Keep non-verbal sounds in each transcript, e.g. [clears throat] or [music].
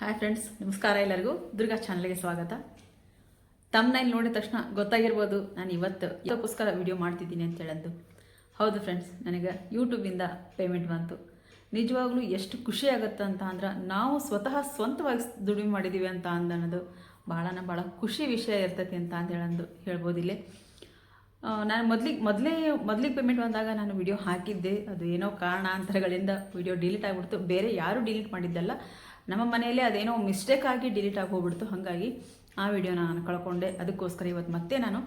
Hi friends ನಮಸ್ಕಾರ ಎಲ್ಲರಿಗೂ. ದುರ್ಗಾ ಚಾನಲ್ಗೆ ಸ್ವಾಗತ. ತಮ್ಮನೈಲ್ ನೋಡಿದ ತಕ್ಷಣ ಗೊತ್ತಾಗಿರ್ಬೋದು, ನಾನು ಇವತ್ತು ಇದಕ್ಕೋಸ್ಕರ ವಿಡಿಯೋ ಮಾಡ್ತಿದ್ದೀನಿ ಅಂತ ಹೇಳಂದು. ಹೌದು ಫ್ರೆಂಡ್ಸ್ ನನಗೆ ಯೂಟ್ಯೂಬಿಂದ ಪೇಮೆಂಟ್ ಬಂತು. ನಿಜವಾಗ್ಲೂ ಎಷ್ಟು ಖುಷಿ ಆಗುತ್ತೆ ಅಂತ ಅಂದ್ರೆ, ನಾವು ಸ್ವತಃ ಸ್ವಂತವಾಗಿ ದುಡಿಮೆ ಮಾಡಿದ್ದೀವಿ ಅಂತ ಅನ್ನೋದು ಭಾಳನ ಭಾಳ ಖುಷಿ ವಿಷಯ ಇರ್ತೈತಿ ಅಂತ ಅಂತ ಹೇಳಂದು ನಾನು ಮೊದಲಿಗೆ ಮೊದಲೇ, ಮೊದಲಿಗೆ ಪೇಮೆಂಟ್ ಬಂದಾಗ ನಾನು ವಿಡಿಯೋ ಹಾಕಿದ್ದೆ. ಅದು ಏನೋ ಕಾರಣಾಂತರಗಳಿಂದ ವಿಡಿಯೋ ಡಿಲೀಟ್ ಆಗಿಬಿಡ್ತು. ಬೇರೆ ಯಾರೂ ಡಿಲೀಟ್ ಮಾಡಿದ್ದಲ್ಲ. ನಮ್ಮ ಮನೆಯಲ್ಲಿ ಅದೇನೋ ಮಿಸ್ಟೇಕ್ ಆಗಿ ಡಿಲೀಟ್ ಆಗೋಗ್ಬಿಡ್ತು ಹಾಗಾಗಿ ಆ ವಿಡಿಯೋನ ನಾನು ಕಳ್ಕೊಂಡೆ. ಅದಕ್ಕೋಸ್ಕರ ಇವತ್ತು ಮತ್ತೆ ನಾನು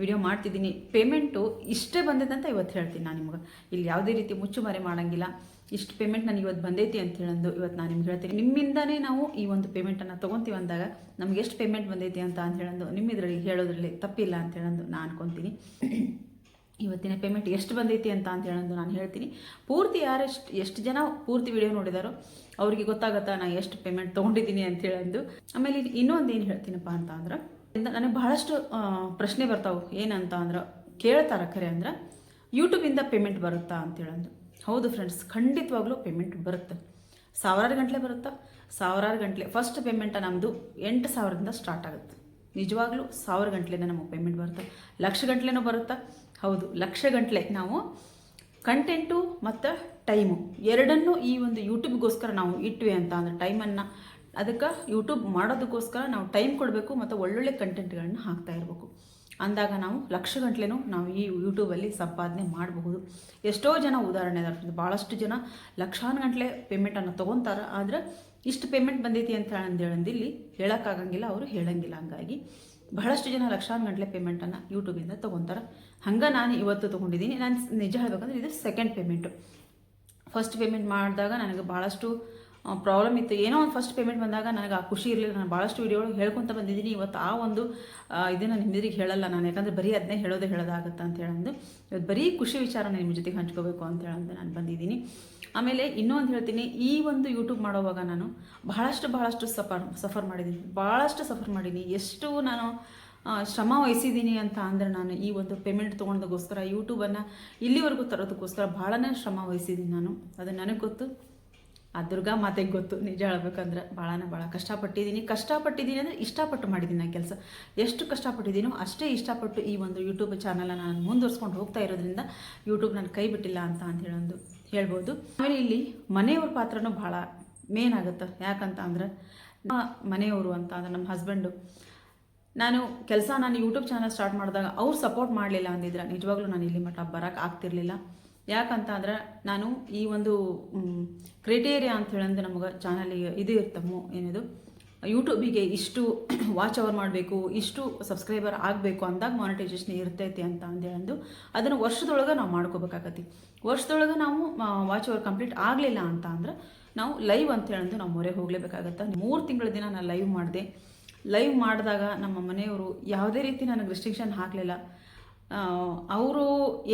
ವಿಡಿಯೋ ಮಾಡ್ತಿದ್ದೀನಿ. ಪೇಮೆಂಟು ಇಷ್ಟೇ ಬಂದಿದೆ ಅಂತ ಇವತ್ತು ಹೇಳ್ತೀನಿ ನಾನು ನಿಮ್ಗೆ. ಇಲ್ಲಿ ಯಾವುದೇ ರೀತಿ ಮುಚ್ಚುಮರೆ ಮಾಡೋಂಗಿಲ್ಲ. ಇಷ್ಟು ಪೇಮೆಂಟ್ ನನಗೆ ಇವತ್ತು ಬಂದೈತಿ ಅಂತ ಹೇಳಂದು ಇವತ್ತು ನಾನು ನಿಮ್ಗೆ ಹೇಳ್ತೀನಿ. ನಿಮ್ಮಿಂದನೇ ನಾವು ಈ ಒಂದು ಪೇಮೆಂಟನ್ನು ತೊಗೊತೀವಿ ಅಂದಾಗ ನಮ್ಗೆ ಎಷ್ಟು ಪೇಮೆಂಟ್ ಬಂದೈತಿ ಅಂತ ಅಂತ ಹೇಳಂದು ನಿಮ್ಮಿದ್ರಲ್ಲಿ ಹೇಳೋದ್ರಲ್ಲಿ ತಪ್ಪಿಲ್ಲ ಅಂತ ಹೇಳಂದು ನಾನು ಅನ್ಕೊತೀನಿ. ಇವತ್ತಿನ ಪೇಮೆಂಟ್ ಎಷ್ಟು ಬಂದೈತಿ ಅಂತ ಅಂತ ಹೇಳೋದು ನಾನು ಹೇಳ್ತೀನಿ. ಪೂರ್ತಿ ಯಾರೆಷ್ಟು ಎಷ್ಟು ಜನ ಪೂರ್ತಿ ವಿಡಿಯೋ ನೋಡಿದಾರೋ ಅವರಿಗೆ ಗೊತ್ತಾಗತ್ತಾ ನಾನು ಎಷ್ಟು ಪೇಮೆಂಟ್ ತೊಗೊಂಡಿದ್ದೀನಿ ಅಂತ ಹೇಳೋದು. ಆಮೇಲೆ ಇನ್ನೊಂದು ಏನು ಹೇಳ್ತೀನಪ್ಪ ಅಂತ ಅಂದ್ರೆ ನನಗೆ ಬಹಳಷ್ಟು ಪ್ರಶ್ನೆ ಬರ್ತಾವೆ. ಏನಂತ ಅಂದ್ರೆ, ಕೇಳ್ತಾರ ಖರೆ ಅಂದ್ರೆ ಯೂಟ್ಯೂಬಿಂದ ಪೇಮೆಂಟ್ ಬರುತ್ತಾ ಅಂತ ಹೇಳೋದು. ಹೌದು ಫ್ರೆಂಡ್ಸ್ ಖಂಡಿತವಾಗ್ಲೂ ಪೇಮೆಂಟ್ ಬರುತ್ತೆ. ಸಾವಿರಾರು ಗಂಟಲೆ ಬರುತ್ತಾ? ಸಾವಿರಾರು ಗಂಟಲೆ. ಫಸ್ಟ್ ಪೇಮೆಂಟ ನಮ್ಮದು ಎಂಟು ಸಾವಿರದಿಂದ ಸ್ಟಾರ್ಟ್ ಆಗುತ್ತೆ. ನಿಜವಾಗ್ಲೂ ಸಾವಿರ ಗಂಟಲೆನೇ ನಮಗೆ ಪೇಮೆಂಟ್ ಬರುತ್ತೆ. ಲಕ್ಷ ಗಂಟಲೆನೂ ಬರುತ್ತಾ? ಹೌದು, ಲಕ್ಷ ಗಂಟಲೆ ನಾವು ಕಂಟೆಂಟು ಮತ್ತು ಟೈಮು ಎರಡನ್ನೂ ಈ ಒಂದು ಯೂಟ್ಯೂಬ್ಗೋಸ್ಕರ ನಾವು ಇಟ್ವಿ ಅಂತ, ಅಂದರೆ ಟೈಮನ್ನು ಅದಕ್ಕೆ ಯೂಟ್ಯೂಬ್ ಮಾಡೋದಕ್ಕೋಸ್ಕರ ನಾವು ಟೈಮ್ ಕೊಡಬೇಕು ಮತ್ತು ಒಳ್ಳೊಳ್ಳೆ ಕಂಟೆಂಟ್ಗಳನ್ನು ಹಾಕ್ತಾ ಇರಬೇಕು. ಅಂದಾಗ ನಾವು ಲಕ್ಷ ಗಂಟ್ಲೆನೂ ನಾವು ಈ ಯೂಟ್ಯೂಬಲ್ಲಿ ಸಂಪಾದನೆ ಮಾಡಬಹುದು. ಎಷ್ಟೋ ಜನ ಉದಾಹರಣೆ ಇದಾರೆ ಭಾಳಷ್ಟು ಜನ ಲಕ್ಷಾನು ಗಂಟ್ಲೆ ಪೇಮೆಂಟನ್ನು ತೊಗೊತಾರೆ, ಆದರೆ ಇಷ್ಟು ಪೇಮೆಂಟ್ ಬಂದೈತಿ ಅಂತ ಹೇಳಂದು ಇಲ್ಲಿ ಹೇಳೋಕ್ಕಾಗಂಗಿಲ್ಲ ಅವರು ಹೇಳಂಗಿಲ್ಲ. ಹಂಗಾಗಿ ಬಹಳಷ್ಟು ಜನ ಲಕ್ಷಾನು ಗಂಟ್ಲೆ ಪೇಮೆಂಟನ್ನು ಯೂಟ್ಯೂಬಿಂದ ತೊಗೊತಾರೆ. ಹಂಗೆ ನಾನು ಇವತ್ತು ತೊಗೊಂಡಿದ್ದೀನಿ. ನಾನು ನಿಜ ಹೇಳ್ಬೇಕಂದ್ರೆ ಇದು ಸೆಕೆಂಡ್ ಪೇಮೆಂಟು ಫಸ್ಟ್ ಪೇಮೆಂಟ್ ಮಾಡಿದಾಗ ನನಗೆ ಭಾಳಷ್ಟು ಪ್ರಾಬ್ಲಮ್ ಇತ್ತು. ಏನೋ ಒಂದು ಫಸ್ಟ್ ಪೇಮೆಂಟ್ ಬಂದಾಗ ನನಗೆ ಆ ಖುಷಿ ಇರಲಿಲ್ಲ. ನಾನು ಭಾಳಷ್ಟು ವೀಡಿಯೋಗಳು ಹೇಳ್ಕೊತ ಬಂದಿದ್ದೀನಿ. ಇವತ್ತು ಆ ಒಂದು ಇದನ್ನು ನಿಮ್ಮೆದುರಿಗೆ ಹೇಳಲ್ಲ ನಾನು. ಯಾಕಂದರೆ ಬರೀ ಅದನ್ನೇ ಹೇಳೋದೇ ಹೇಳೋದಾಗುತ್ತೆ ಅಂತ ಹೇಳಂದು. ಇವತ್ತು ಬರೀ ಖುಷಿ ವಿಚಾರ ನಿಮ್ಮ ಜೊತೆಗೆ ಹಂಚ್ಕೋಬೇಕು ಅಂತ ಹೇಳಂದು ನಾನು ಬಂದಿದ್ದೀನಿ. ಆಮೇಲೆ ಇನ್ನೊಂದು ಹೇಳ್ತೀನಿ. ಈ ಒಂದು ಯೂಟ್ಯೂಬ್ ಮಾಡೋವಾಗ ನಾನು ಬಹಳಷ್ಟು ಬಹಳಷ್ಟು ಸಫರ್ ಸಫರ್ ಮಾಡಿದ್ದೀನಿ. ಭಾಳಷ್ಟು ಸಫರ್ ಮಾಡೀನಿ ಎಷ್ಟು ನಾನು ಶ್ರಮ ವಹಿಸಿದ್ದೀನಿ ಅಂತ ಅಂದರೆ ನಾನು ಈ ಒಂದು ಪೇಮೆಂಟ್ ತೊಗೊಳೋದಕ್ಕೋಸ್ಕರ ಯೂಟ್ಯೂಬನ್ನು ಇಲ್ಲಿವರೆಗೂ ತರೋದಕ್ಕೋಸ್ಕರ ಭಾಳನೇ ಶ್ರಮ ವಹಿಸಿದ್ದೀನಿ ನಾನು. ಅದು ನನಗೆ ಗೊತ್ತು, ಆ ದುರ್ಗಾ ಮಾತೆಗೆ ಗೊತ್ತು. ನಿಜ ಹೇಳ್ಬೇಕಂದ್ರೆ ಭಾಳನ ಭಾಳ ಕಷ್ಟಪಟ್ಟಿದ್ದೀನಿ. ಕಷ್ಟಪಟ್ಟಿದ್ದೀನಿ ಅಂದರೆ ಇಷ್ಟಪಟ್ಟು ಮಾಡಿದ್ದೀನಿ ನಾನು ಕೆಲಸ. ಎಷ್ಟು ಕಷ್ಟಪಟ್ಟಿದ್ದೀನೋ ಅಷ್ಟೇ ಇಷ್ಟಪಟ್ಟು ಈ ಒಂದು ಯೂಟ್ಯೂಬ್ ಚಾನಲನ್ನು ನಾನು ಮುಂದುವರ್ಸ್ಕೊಂಡು ಹೋಗ್ತಾ ಇರೋದ್ರಿಂದ ಯೂಟ್ಯೂಬ್ ನಾನು ಕೈ ಬಿಟ್ಟಿಲ್ಲ ಅಂತ ಅಂತ ಹೇಳೊಂದು ಹೇಳ್ಬೋದು. ಆಮೇಲೆ ಇಲ್ಲಿ ಮನೆಯವ್ರ ಪಾತ್ರನೂ ಭಾಳ ಮೇನ್ ಆಗುತ್ತೆ. ಯಾಕಂತ ಅಂದ್ರೆ ಮನೆಯವರು ಅಂತ ಅಂದರೆ ನಮ್ಮ ಹಸ್ಬೆಂಡು ನಾನು ಕೆಲಸ ನಾನು ಯೂಟ್ಯೂಬ್ ಚಾನಲ್ ಸ್ಟಾರ್ಟ್ ಮಾಡಿದಾಗ ಅವ್ರು ಸಪೋರ್ಟ್ ಮಾಡಲಿಲ್ಲ ಅಂದಿದ್ರೆ ನಿಜವಾಗ್ಲೂ ನಾನು ಇಲ್ಲಿ ಮಟ್ಟ ಬರೋಕ್ಕೆ ಆಗ್ತಿರ್ಲಿಲ್ಲ. ಯಾಕಂತ ಅಂದ್ರೆ ನಾನು ಈ ಒಂದು ಕ್ರೈಟೇರಿಯಾ ಅಂತ ಹೇಳಂದ್ರೆ ನಮಗೆ ಚಾನಲಿಗೆ ಇದು ಇರ್ತಮ್ಮ ಏನಿದು? ಯೂಟ್ಯೂಬಿಗೆ ಇಷ್ಟು ವಾಚ್ ಅವರ್ ಮಾಡಬೇಕು, ಇಷ್ಟು ಸಬ್ಸ್ಕ್ರೈಬರ್ ಆಗಬೇಕು ಅಂದಾಗ ಮಾನಿಟೈಸೇಷನ್ ಇರ್ತೈತಿ ಅಂತ ಅಂದೇಳಂದು ಅದನ್ನು ವರ್ಷದೊಳಗೆ ನಾವು ಮಾಡ್ಕೋಬೇಕಾಗತ್ತೆ ವರ್ಷದೊಳಗೆ ನಾವು ವಾಚ್ ಅವರ್ ಕಂಪ್ಲೀಟ್ ಆಗಲಿಲ್ಲ ಅಂತ ಅಂದ್ರೆ ನಾವು ಲೈವ್ ಅಂತ ಹೇಳಂದು ನಾವು ಮೊರೆ ಹೋಗಲೇಬೇಕಾಗತ್ತೆ. ಮೂರು ತಿಂಗಳ ದಿನ ನಾನು ಲೈವ್ ಮಾಡಿದೆ. ಲೈವ್ ಮಾಡಿದಾಗ ನಮ್ಮ ಮನೆಯವರು ಯಾವುದೇ ರೀತಿ ನನಗೆ ರಿಸ್ಟ್ರಿಕ್ಷನ್ ಹಾಕಲಿಲ್ಲ. ಅವರು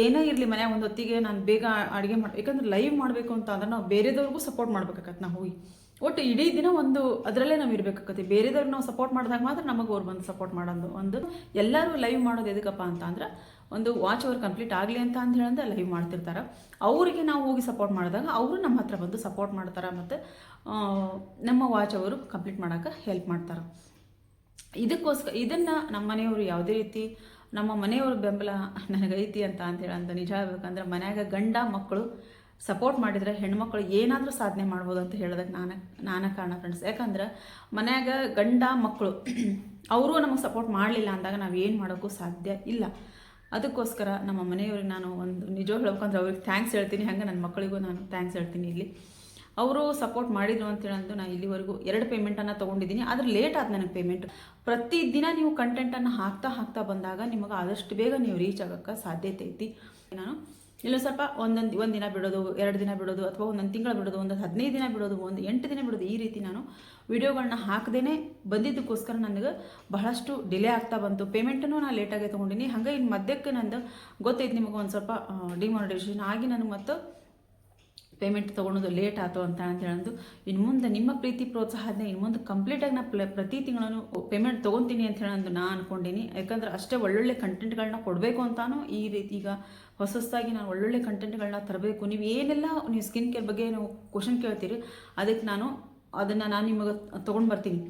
ಏನೇ ಇರಲಿ ಮನೆ ಒಂದು ಹೊತ್ತಿಗೆ ನಾನು ಬೇಗ ಅಡುಗೆ ಮಾಡಿ, ಯಾಕಂದ್ರೆ ಲೈವ್ ಮಾಡಬೇಕು ಅಂತ ಅಂದ್ರೆ ನಾವು ಬೇರೆದವ್ರಿಗೂ ಸಪೋರ್ಟ್ ಮಾಡ್ಬೇಕಾಗತ್ತೆ ನಾವು ಹೋಗಿ. ಒಟ್ಟು ಇಡೀ ದಿನ ಒಂದು ಅದರಲ್ಲೇ ನಾವು ಇರಬೇಕಾಗತ್ತೆ. ಬೇರೆದವ್ರಿಗೆ ನಾವು ಸಪೋರ್ಟ್ ಮಾಡಿದಾಗ ಮಾತ್ರ ನಮಗೆ ಅವ್ರು ಬಂದು ಸಪೋರ್ಟ್ ಮಾಡೋದು. ಒಂದು ಎಲ್ಲರೂ ಲೈವ್ ಮಾಡೋದು ಎದಕ್ಕಪ್ಪ ಅಂತ ಅಂದ್ರೆ ಒಂದು ವಾಚ್ ಅವರ್ ಕಂಪ್ಲೀಟ್ ಆಗಲಿ ಅಂತ ಅಂತ ಹೇಳಿದ್ರೆ ಲೈವ್ ಮಾಡ್ತಿರ್ತಾರೆ. ಅವರಿಗೆ ನಾವು ಹೋಗಿ ಸಪೋರ್ಟ್ ಮಾಡಿದಾಗ ಅವರು ನಮ್ಮ ಹತ್ರ ಬಂದು ಸಪೋರ್ಟ್ ಮಾಡ್ತಾರೆ ಮತ್ತು ನಮ್ಮ ವಾಚ್ ಅವರು ಕಂಪ್ಲೀಟ್ ಮಾಡೋಕೆ ಹೆಲ್ಪ್ ಮಾಡ್ತಾರೆ. ಇದಕ್ಕೋಸ್ಕರ ಇದನ್ನು ನಮ್ಮ ಮನೆಯವರು ಯಾವುದೇ ರೀತಿ, ನಮ್ಮ ಮನೆಯವ್ರ ಬೆಂಬಲ ನನಗೈತಿ ಅಂತ ಅಂತ ನಿಜ ಹೇಳ್ಬೇಕಂದ್ರೆ ಮನ್ಯಾಗ ಗಂಡ ಮಕ್ಕಳು ಸಪೋರ್ಟ್ ಮಾಡಿದರೆ ಹೆಣ್ಮಕ್ಳು ಏನಾದರೂ ಸಾಧನೆ ಮಾಡ್ಬೋದು ಅಂತ ಹೇಳೋದಕ್ಕೆ ನಾನು ನಾನು ಕಾರಣ ಫ್ರೆಂಡ್ಸ್ ಯಾಕಂದ್ರೆ ಮನ್ಯಾಗ ಗಂಡ ಮಕ್ಕಳು [clears throat] ಅವರು ನಮಗೆ ಸಪೋರ್ಟ್ ಮಾಡಲಿಲ್ಲ ಅಂದಾಗ ನಾವು ಏನು ಮಾಡೋಕ್ಕೂ ಸಾಧ್ಯ ಇಲ್ಲ. ಅದಕ್ಕೋಸ್ಕರ ನಮ್ಮ ಮನೆಯವ್ರಿಗೆ ನಾನು ಒಂದು ನಿಜ ಹೇಳ್ಬೇಕಂದ್ರೆ ಅವ್ರಿಗೆ ಥ್ಯಾಂಕ್ಸ್ ಹೇಳ್ತೀನಿ. ಹಂಗೆ ನನ್ನ ಮಕ್ಕಳಿಗೂ ನಾನು ಥ್ಯಾಂಕ್ಸ್ ಹೇಳ್ತೀನಿ ಇಲ್ಲಿ. ಅವರು ಸಪೋರ್ಟ್ ಮಾಡಿದ್ರು ಅಂತ ಹೇಳಂದು ನಾನು ಇಲ್ಲಿವರೆಗೂ ಎರಡು ಪೇಮೆಂಟನ್ನು ತೊಗೊಂಡಿದ್ದೀನಿ. ಆದರೆ ಲೇಟ್ ಆದ ನನಗೆ ಪೇಮೆಂಟ್ ಪ್ರತಿದಿನ ನೀವು ಕಂಟೆಂಟನ್ನು ಹಾಕ್ತಾ ಹಾಕ್ತಾ ಬಂದಾಗ ನಿಮಗೆ ಆದಷ್ಟು ಬೇಗ ನೀವು ರೀಚ್ ಆಗೋಕ್ಕೆ ಸಾಧ್ಯತೆ ಐತಿ. ನಾನು ಇಲ್ಲ ಸ್ವಲ್ಪ ಒಂದೊಂದು, ಒಂದು ದಿನ ಬಿಡೋದು, ಎರಡು ದಿನ ಬಿಡೋದು ಅಥವಾ ಒಂದೊಂದು ತಿಂಗಳು ಬಿಡೋದು ಒಂದು ಹದಿನೈದು ದಿನ ಬಿಡೋದು, ಒಂದು ಎಂಟು ದಿನ ಬಿಡೋದು ಈ ರೀತಿ ನಾನು ವಿಡಿಯೋಗಳನ್ನ ಹಾಕದೇ ಬಂದಿದ್ದಕ್ಕೋಸ್ಕರ ನನಗೆ ಬಹಳಷ್ಟು ಡಿಲೇ ಆಗ್ತಾ ಬಂತು. ಪೇಮೆಂಟನ್ನು ನಾನು ಲೇಟಾಗಿ ತೊಗೊಂಡಿನಿ. ಹಾಗೆ ಇನ್ನು ಮಧ್ಯಕ್ಕೆ ನಂದು ಗೊತ್ತೈತೆ ನಿಮಗೆ ಒಂದು ಸ್ವಲ್ಪ ಡಿಮೋನಿಟೈಸೇಷನ್ ಆಗಿ ನನಗೆ ಮತ್ತು ಪೇಮೆಂಟ್ ತೊಗೊಳೋದು ಲೇಟ್ ಆಯಿತು ಅಂತ ಅಂತ ಹೇಳೋದು. ಇನ್ನು ಮುಂದೆ ನಿಮ್ಮ ಪ್ರೀತಿ ಪ್ರೋತ್ಸಾಹದನ್ನ ಇನ್ನು ಮುಂದೆ ಕಂಪ್ಲೀಟಾಗಿ ನಾನು ಪ್ರತಿ ತಿಂಗಳೂ ಪೇಮೆಂಟ್ ತೊಗೊತೀನಿ ಅಂತ ಹೇಳೋದು ನಾನು ಅಂದ್ಕೊಂಡೀನಿ ಯಾಕಂದ್ರೆ ಅಷ್ಟೇ ಒಳ್ಳೊಳ್ಳೆ ಕಂಟೆಂಟ್ಗಳನ್ನ ಕೊಡಬೇಕು ಅಂತಲೂ ಈ ರೀತಿ ಈಗ ಹೊಸ ಹೊಸದಾಗಿ ನಾನು ಒಳ್ಳೊಳ್ಳೆ ಕಂಟೆಂಟ್ಗಳನ್ನ ತರಬೇಕು. ನೀವು ಏನೆಲ್ಲ ನೀವು ಸ್ಕಿನ್ ಕೇರ್ ಬಗ್ಗೆ ನೀವು ಕ್ವಶನ್ ಕೇಳ್ತೀರಿ, ಅದಕ್ಕೆ ನಾನು ಅದನ್ನು ನಾನು ನಿಮಗೆ ತೊಗೊಂಡು ಬರ್ತೀನಿ.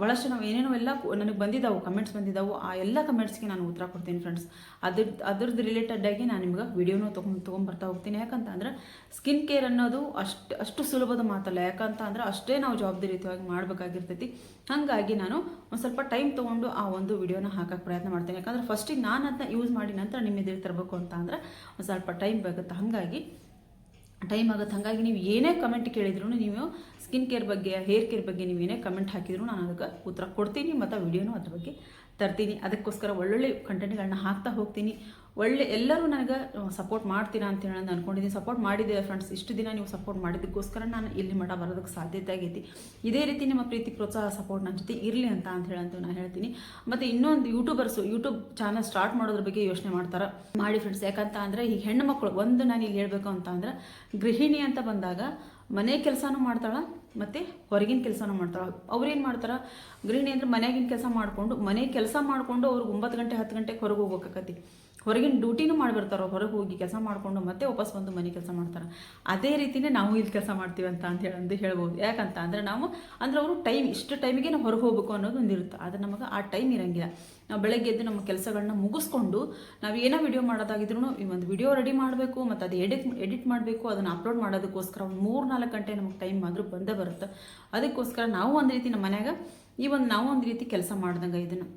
ಭಾಳಷ್ಟು ನಾವು ಏನೇನೋ ಎಲ್ಲ ನನಗೆ ಬಂದಿದ್ದಾವೆ ಕಮೆಂಟ್ಸ್ ಬಂದಿದ್ದಾವೆ ಆ ಎಲ್ಲ ಕಮೆಂಟ್ಸ್ಗೆ ನಾನು ಉತ್ತರ ಕೊಡ್ತೀನಿ ಫ್ರೆಂಡ್ಸ್ ಅದ್ರದ್ದು ಅದ್ರದ್ದು ರಿಲೇಟೆಡ್ ಆಗಿ ನಾನು ನಿಮ್ಗೆ ವಿಡಿಯೋನೂ ತೊಗೊಂಡು ತೊಗೊಂಬರ್ತಾ ಹೋಗ್ತೀನಿ. ಯಾಕಂತ ಅಂದ್ರೆ ಸ್ಕಿನ್ ಕೇರ್ ಅನ್ನೋದು ಅಷ್ಟು ಅಷ್ಟು ಸುಲಭದ ಮಾತಲ್ಲ. ಯಾಕಂತ ಅಂದ್ರೆ ಅಷ್ಟೇ ನಾವು ಜವಾಬ್ದಾರಿಯುತವಾಗಿ ಮಾಡಬೇಕಾಗಿರ್ತೈತಿ. ಹಾಗಾಗಿ ನಾನು ಒಂದು ಸ್ವಲ್ಪ ಟೈಮ್ ತೊಗೊಂಡು ಆ ಒಂದು ವಿಡಿಯೋನ ಹಾಕಕ್ಕೆ ಪ್ರಯತ್ನ ಮಾಡ್ತೀನಿ. ಯಾಕಂದ್ರೆ ಫಸ್ಟಿಗೆ ನಾನು ಅದನ್ನ ಯೂಸ್ ಮಾಡಿ ನಂತರ ನಿಮ್ಮ ಎದುರು ತರಬೇಕು ಅಂತ ಅಂದರೆ ಒಂದು ಸ್ವಲ್ಪ ಟೈಮ್ ಬೇಕಾಗುತ್ತೆ ಹಾಗಾಗಿ ಟೈಮ್ ಆಗುತ್ತೆ. ಹಾಗಾಗಿ ನೀವು ಏನೇ ಕಮೆಂಟ್ ಕೇಳಿದ್ರು ನೀವು ಸ್ಕಿನ್ ಕೇರ್ ಬಗ್ಗೆ ಹೇರ್ ಕೇರ್ ಬಗ್ಗೆ ನೀವು ಏನೇ ಕಮೆಂಟ್ ಹಾಕಿದ್ರು ನಾನು ಅದಕ್ಕೆ ಉತ್ತರ ಕೊಡ್ತೀನಿ, ಮತ್ತು ವಿಡಿಯೋನು ಅದ್ರ ಬಗ್ಗೆ ತರ್ತೀನಿ. ಅದಕ್ಕೋಸ್ಕರ ಒಳ್ಳೊಳ್ಳೆ ಕಂಟೆಂಟ್ಗಳನ್ನ ಹಾಕ್ತಾ ಹೋಗ್ತೀನಿ. ಒಳ್ಳೆ ಎಲ್ಲರೂ ನನಗೆ ಸಪೋರ್ಟ್ ಮಾಡ್ತೀರಾ ಅಂತ ಹೇಳಿ ನಾನು ಅನ್ಕೊಂಡಿದ್ದೀನಿ. ಸಪೋರ್ಟ್ ಮಾಡಿದ್ದೀರಾ ಫ್ರೆಂಡ್ಸ್ ಇಷ್ಟು ದಿನ ನೀವು ಸಪೋರ್ಟ್ ಮಾಡಿದ್ದಕ್ಕೋಸ್ಕರ ನಾನು ಇಲ್ಲಿ ಮಠ ಬರೋದಕ್ಕೆ ಸಾಧ್ಯತೆ ಆಗೈತಿ. ಇದೇ ರೀತಿ ನಿಮ್ಮ ಪ್ರೀತಿ ಪ್ರೋತ್ಸಾಹ ಸಪೋರ್ಟ್ ನನ್ನ ಜೊತೆ ಇರಲಿ ಅಂತ ಅಂತ ಹೇಳಂತ ನಾನು ಹೇಳ್ತೀನಿ. ಮತ್ತು ಇನ್ನೊಂದು ಯೂಟ್ಯೂಬರ್ಸು ಯೂಟ್ಯೂಬ್ ಚಾನಲ್ ಸ್ಟಾರ್ಟ್ ಮಾಡೋದ್ರ ಬಗ್ಗೆ ಯೋಚನೆ ಮಾಡ್ತಾರೆ? ಮಾಡಿ ಫ್ರೆಂಡ್ಸ್ ಯಾಕಂತ ಅಂದರೆ ಈಗ ಹೆಣ್ಣು ಮಕ್ಕಳು ಒಂದು ನಾನು ಇಲ್ಲಿ ಹೇಳಬೇಕು ಅಂತ ಅಂದರೆ ಗೃಹಿಣಿ ಅಂತ ಬಂದಾಗ ಮನೆ ಕೆಲಸನೂ ಮಾಡ್ತಾಳೆ, ಮತ್ತು ಹೊರಗಿನ ಕೆಲಸನೂ ಮಾಡ್ತಾಳೆ? ಅವ್ರೇನು ಮಾಡ್ತಾರೆ? ಗೃಹಿಣಿ ಅಂದ್ರೆ ಮನೆಯಾಗಿನ ಕೆಲಸ ಮಾಡಿಕೊಂಡು, ಮನೆ ಕೆಲಸ ಮಾಡಿಕೊಂಡು ಅವ್ರಿಗೆ ಒಂಬತ್ತು ಗಂಟೆ, ಹತ್ತು ಗಂಟೆಗೆ ಹೊರಗೆ ಹೋಗ್ಬೇಕಾಕತಿ ಹೊರಗಿನ ಡ್ಯೂಟಿನೂ ಮಾಡಿಬಿಡ್ತಾರೆ? ಹೊರಗೆ ಹೋಗಿ ಕೆಲಸ ಮಾಡಿಕೊಂಡು ಮತ್ತೆ ವಾಪಸ್ ಬಂದು ಮನೆ ಕೆಲಸ ಮಾಡ್ತಾರೆ. ಅದೇ ರೀತಿನೇ ನಾವು ಇಲ್ಲಿ ಕೆಲಸ ಮಾಡ್ತೀವಿ ಅಂತ ಅಂತ ಹೇಳಿ ಹೇಳ್ಬೋದು. ಯಾಕಂತ ಅಂದರೆ ನಾವು ಅಂದರೆ ಅವರು ಟೈಮ್ ಇಷ್ಟು ಟೈಮಿಗೆ ನಾವು ಹೊರಗೆ ಹೋಗ್ಬೇಕು ಅನ್ನೋದು ಒಂದಿರುತ್ತೆ ಆದರೆ ನಮಗೆ ಆ ಟೈಮ್ ಇರಂಗಿಲ್ಲ. ನಾವು ಬೆಳಗ್ಗೆ ಎದ್ದು ನಮ್ಮ ಕೆಲಸಗಳನ್ನ ಮುಗಿಸ್ಕೊಂಡು ನಾವು ಏನೋ ವಿಡಿಯೋ ಮಾಡೋದಾಗಿದ್ರು ಈ ಒಂದು ವಿಡಿಯೋ ರೆಡಿ ಮಾಡಬೇಕು, ಮತ್ತು ಅದು ಎಡಿಟ್ ಎಡಿಟ್ ಮಾಡಬೇಕು, ಅದನ್ನು ಅಪ್ಲೋಡ್ ಮಾಡೋದಕ್ಕೋಸ್ಕರ ಒಂದು ಮೂರು ನಾಲ್ಕು ಗಂಟೆ ನಮಗೆ ಟೈಮ್ ಆದರೂ ಬಂದೇ ಬರುತ್ತೆ. ಅದಕ್ಕೋಸ್ಕರ ನಾವು ಒಂದು ರೀತಿ ನಮ್ಮ ಮನ್ಯಾಗ ಈ ಒಂದು ನಾವು ಒಂದು ರೀತಿ ಕೆಲಸ ಮಾಡ್ದಂಗೆ ಇದನ್ನು.